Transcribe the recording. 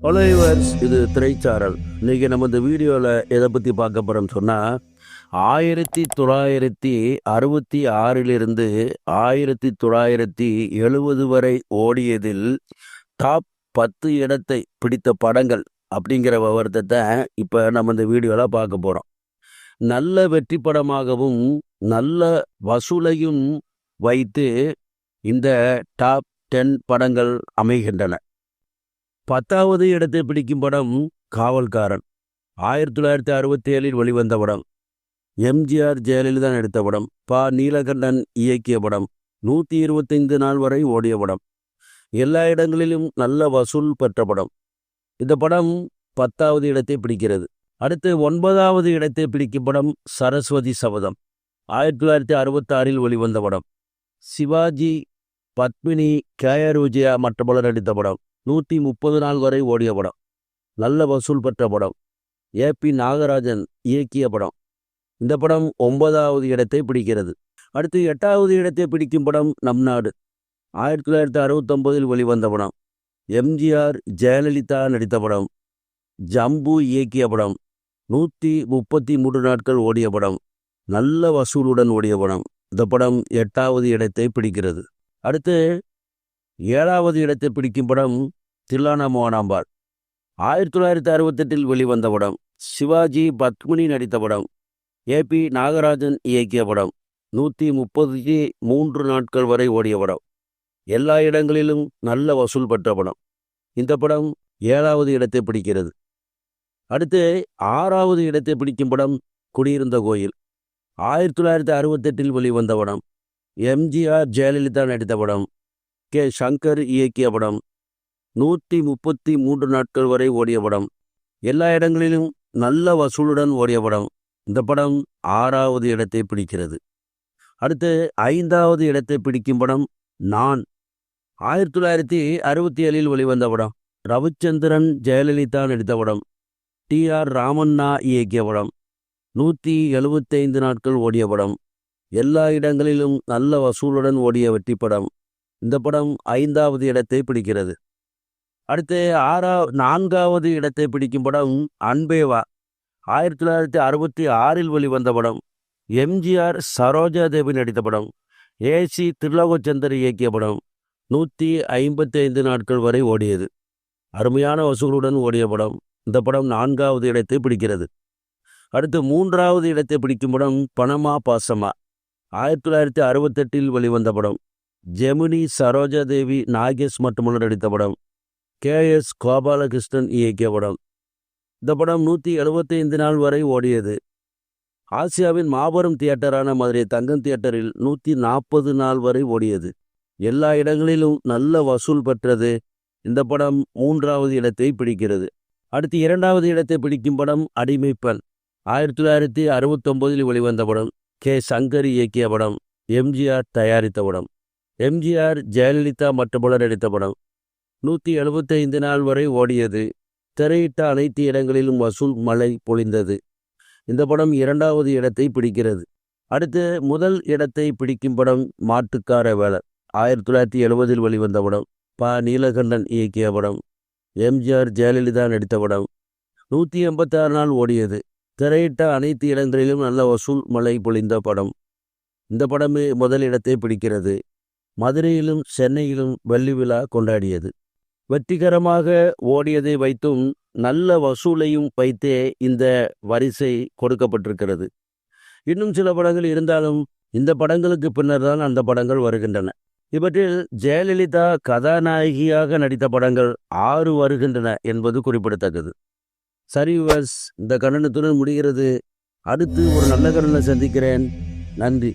Followers இது திரைச்சாரல். இன்னைக்கு நம்ம இந்த வீடியோவில் எதை பற்றி பார்க்க போகிறோம்னு சொன்னால் ஆயிரத்தி தொள்ளாயிரத்தி அறுபத்தி ஆறிலிருந்து ஆயிரத்தி தொள்ளாயிரத்தி எழுபது வரை ஓடியதில் டாப் பத்து இடத்தை பிடித்த படங்கள் அப்படிங்கிற விவரத்தை இப்போ நம்ம இந்த வீடியோவில் பார்க்க போகிறோம் நல்ல வெற்றி படமாகவும் நல்ல வசூலையும் வைத்து இந்த டாப் டென் படங்கள் அமைகின்றன. பத்தாவது இடத்தை பிடிக்கும் படம் காவல்காரன். ஆயிரத்தி தொள்ளாயிரத்தி அறுபத்தி ஏழில் வெளிவந்த படம். எம்ஜிஆர் ஜெயலலிதா எடுத்த படம். ப. நீலகண்டன் இயக்கிய படம். நூற்றி இருபத்தைந்து நாள் வரை ஓடிய படம். எல்லா இடங்களிலும் நல்ல வசூல் பெற்ற படம். இந்த படம் பத்தாவது இடத்தை பிடிக்கிறது. அடுத்து ஒன்பதாவது இடத்தை பிடிக்கும் படம் சரஸ்வதி சபதம். ஆயிரத்தி தொள்ளாயிரத்தி அறுபத்தாறில் வெளிவந்த படம். சிவாஜி பத்மினி கேஆர் விஜயா மற்ற பலர் நடித்த படம். நூற்றி முப்பது நாள் வரை ஓடிய படம். நல்ல வசூல் பெற்ற படம். ஏ பி நாகராஜன் இயக்கிய படம். இந்த படம் ஒன்பதாவது இடத்தை பிடிக்கிறது. அடுத்து எட்டாவது இடத்தை பிடிக்கும் படம் நம் நாடு. ஆயிரத்தி தொள்ளாயிரத்தி அறுபத்தொம்போதில் வெளிவந்த படம். எம்ஜிஆர் ஜெயலலிதா நடித்த படம். ஜம்பு இயக்கிய படம். நூற்றி முப்பத்தி மூன்று நாட்கள் ஓடிய படம். நல்ல வசூலுடன் ஓடிய படம். இந்த படம் எட்டாவது இடத்தை பிடிக்கிறது. அடுத்து ஏழாவது இடத்தை பிடிக்கும் படம் தில்லானா மோகனாம்பாள். ஆயிரத்தி தொள்ளாயிரத்தி அறுபத்தெட்டில் வெளிவந்த படம் சிவாஜி பத்மினி நடித்த படம். ஏ பி நாகராஜன் இயக்கிய படம் நூற்றி முப்பத்தி மூன்று நாட்கள் வரை ஓடிய படம். எல்லா இடங்களிலும் நல்ல வசூல் பெற்ற படம். இந்த படம் ஏழாவது இடத்தை பிடிக்கிறது. அடுத்து ஆறாவது இடத்தை பிடிக்கும் படம் குடியிருந்த கோயில். ஆயிரத்தி தொள்ளாயிரத்தி அறுபத்தெட்டில் வெளிவந்த படம் எம்ஜிஆர் ஜெயலலிதா நடித்த படம் கே. சங்கர் இயக்கிய படம். நூற்றி முப்பத்தி மூன்று நாட்கள் வரை ஓடிய படம். எல்லா இடங்களிலும் நல்ல வசூலுடன் ஓடிய படம். இந்த படம் ஆறாவது இடத்தை பிடிக்கிறது. அடுத்து ஐந்தாவது இடத்தை பிடிக்கும் படம் நான். ஆயிரத்தி தொள்ளாயிரத்தி அறுபத்தி ஏழில் வெளிவந்த படம். ரவிச்சந்திரன் ஜெயலலிதா நடித்த படம். டி. ஆர். ராமண்ணா இயக்கிய படம். நூற்றி எழுபத்தைந்து நாட்கள் ஓடிய படம். எல்லா இடங்களிலும் நல்ல வசூலுடன் ஓடிய வெற்றி படம் இந்த படம் ஐந்தாவது இடத்தை பிடிக்கிறது. அடுத்து ஆறா நான்காவது இடத்தை பிடிக்கும் படம் அன்பேவா. ஆயிரத்தி தொள்ளாயிரத்தி அறுபத்தி ஆறில் வெளிவந்த படம். எம்ஜிஆர் சரோஜா தேவி நடித்த படம். ஏசி திருலோகச்சந்தர் இயக்கிய படம். நூற்றி ஐம்பத்தி ஐந்து நாட்கள் வரை ஓடியது. அருமையான வசூலுடன் ஓடிய படம். இந்த படம் நான்காவது இடத்தை பிடிக்கிறது. அடுத்து மூன்றாவது இடத்தை பிடிக்கும் படம் பணமா பாசமா. ஆயிரத்தி தொள்ளாயிரத்தி அறுபத்தெட்டில் வெளிவந்த படம். ஜெமினி சரோஜா தேவி நாகேஷ் மட்டுமல்ல நடித்த படம். கே. எஸ். கோபாலகிருஷ்ணன் இயக்கிய படம். இந்த படம் நூற்றி எழுபத்தைந்து நாள் வரை ஓடியது. ஆசியாவின் மாபெரும் தியேட்டரான மதுரை தங்கம் தியேட்டரில் நூற்றி நாற்பது நாள் வரை ஓடியது. எல்லா இடங்களிலும் நல்ல வசூல் பெற்றது. இந்த படம் மூன்றாவது இடத்தை பிடிக்கிறது. அடுத்து இரண்டாவது இடத்தை பிடிக்கும் படம் அடிமைப்பெண் ஆயிரத்தி தொள்ளாயிரத்தி அறுபத்தொம்போதில் வெளிவந்த படம் கே. சங்கர் இயக்கிய படம். எம்ஜிஆர் தயாரித்த படம். எம்ஜிஆர் ஜெயலலிதா மட்டுமுடன் நடித்த படம். நூற்றி எழுபத்தைந்து நாள் வரை ஓடியது. திரையிட்ட அனைத்து இடங்களிலும் வசூல் மழை பொழிந்தது. இந்த படம் இரண்டாவது இடத்தை பிடிக்கிறது. அடுத்து முதல் இடத்தை பிடிக்கும் படம் மாட்டுக்கார வேலர் ஆயிரத்தி தொள்ளாயிரத்தி எழுபதில் வெளிவந்த படம் ப. நீலகண்டன் இயக்கிய படம். எம்ஜிஆர் ஜெயலலிதா நடித்த படம். நூற்றி எண்பத்தாறு நாள் ஓடியது. திரையிட்ட அனைத்து இடங்களிலும் நல்ல வசூல் மழை பொழிந்த படம். இந்த படமே முதல் இடத்தை பிடிக்கிறது. மதுரையிலும் சென்னையிலும் வெள்ளி விழா கொண்டாடியது. வெற்றிகரமாக ஓடியதை வைத்தும் நல்ல வசூலையும் வைத்தே இந்த வரிசை கொடுக்கப்பட்டிருக்கிறது. இன்னும் சில படங்கள் இருந்தாலும் இந்த படங்களுக்கு பின்னர் தான் அந்த படங்கள் வருகின்றன. இவற்றில் ஜெயலலிதா கதாநாயகியாக நடித்த படங்கள் ஆறு வருகின்றன என்பது குறிப்பிடத்தக்கது. சரி வஸ் இந்த கண்ணனத்துடன் முடிகிறது. அடுத்து ஒரு நல்ல கண்ணனை சந்திக்கிறேன். நன்றி.